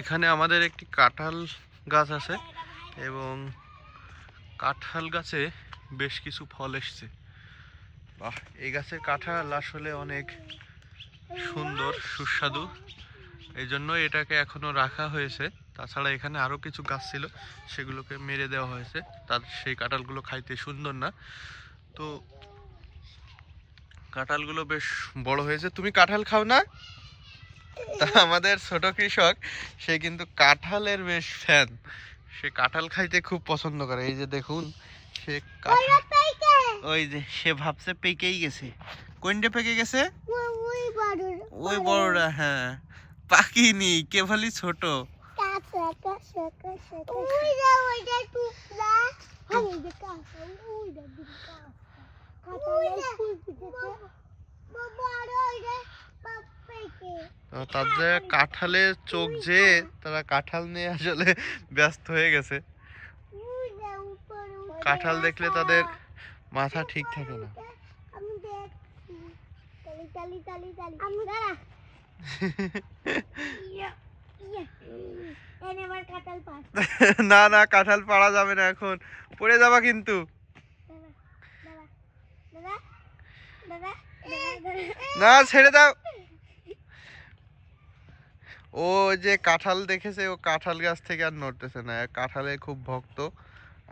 এখানে আমাদের একটি কাঁঠাল গাছ আছে এবং কাঁঠাল গাছে বেশ কিছু ফল এসছে। বাহ, এই গাছের কাঁঠাল আসলে অনেক সুন্দর, সুস্বাদু। এই জন্য এটাকে এখনও রাখা হয়েছে। তাছাড়া এখানে আরও কিছু গাছ ছিল, সেগুলোকে মেরে দেওয়া হয়েছে। তার, সেই কাঁঠালগুলো খাইতে সুন্দর না। তো কাঁঠালগুলো বেশ বড় হয়েছে। তুমি কাঁঠাল খাও না? তা আমাদের ছোট কৃষক সে কিন্তু কাঁঠালের বেশ ফ্যান সে কাঁঠাল খাইতে খুব পছন্দ করে। এই যে দেখুন সে কাঁঠাল ওই যে সে ভাবছে পেকেই গেছে। কোনটা পেকে গেছে? ওই বড়রা হ্যাঁ। পাকিনি কেবলই ছোট। তো তার যে কাঁঠালের চোখ যে তারা কাঁঠাল নিয়ে আসলে ব্যস্ত হয়ে গেছে। কাঁঠাল দেখলে তাদের মাথা ঠিক থাকে না। না না কাঁঠাল পাড়া যাবে না এখন। পড়ে যাবা কিন্তু। না ছেড়ে দাও। ও যে কাঁঠাল দেখেছে, ও কাঁঠাল গাছ থেকে আর নড়তেছে না। কাঁঠালে খুব ভক্ত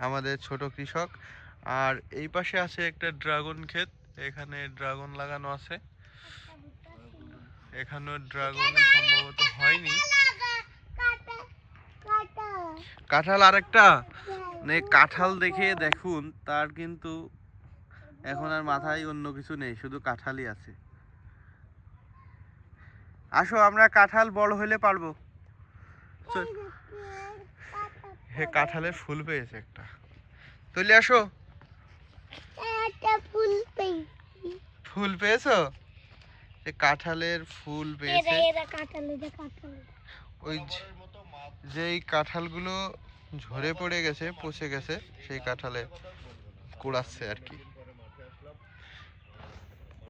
আমাদের ছোট কৃষক। আর এই পাশে আছে একটা ড্রাগন ক্ষেত, এখানে ড্রাগন লাগানো আছে। এখানেও ড্রাগন সম্ভবত হয়নি। কাঁঠাল আরেকটা? কাঁঠাল দেখে দেখুন, তার কিন্তু এখন আর মাথায় অন্য কিছু নেই, শুধু কাঁঠালই আছে। আসো আমরা কাঁঠাল বড় হলে পারব। হে কাঁঠালের ফুল পেয়েছে একটা। তুলে আসো। ফুল পেয়েছ। এ কাঁঠালের ফুল পেয়েছে। ওই যে- যেই কাঁঠালগুলো ঝরে পড়ে গেছে পচে গেছে সেই কাঁঠালে কুড়াচ্ছে আর কি।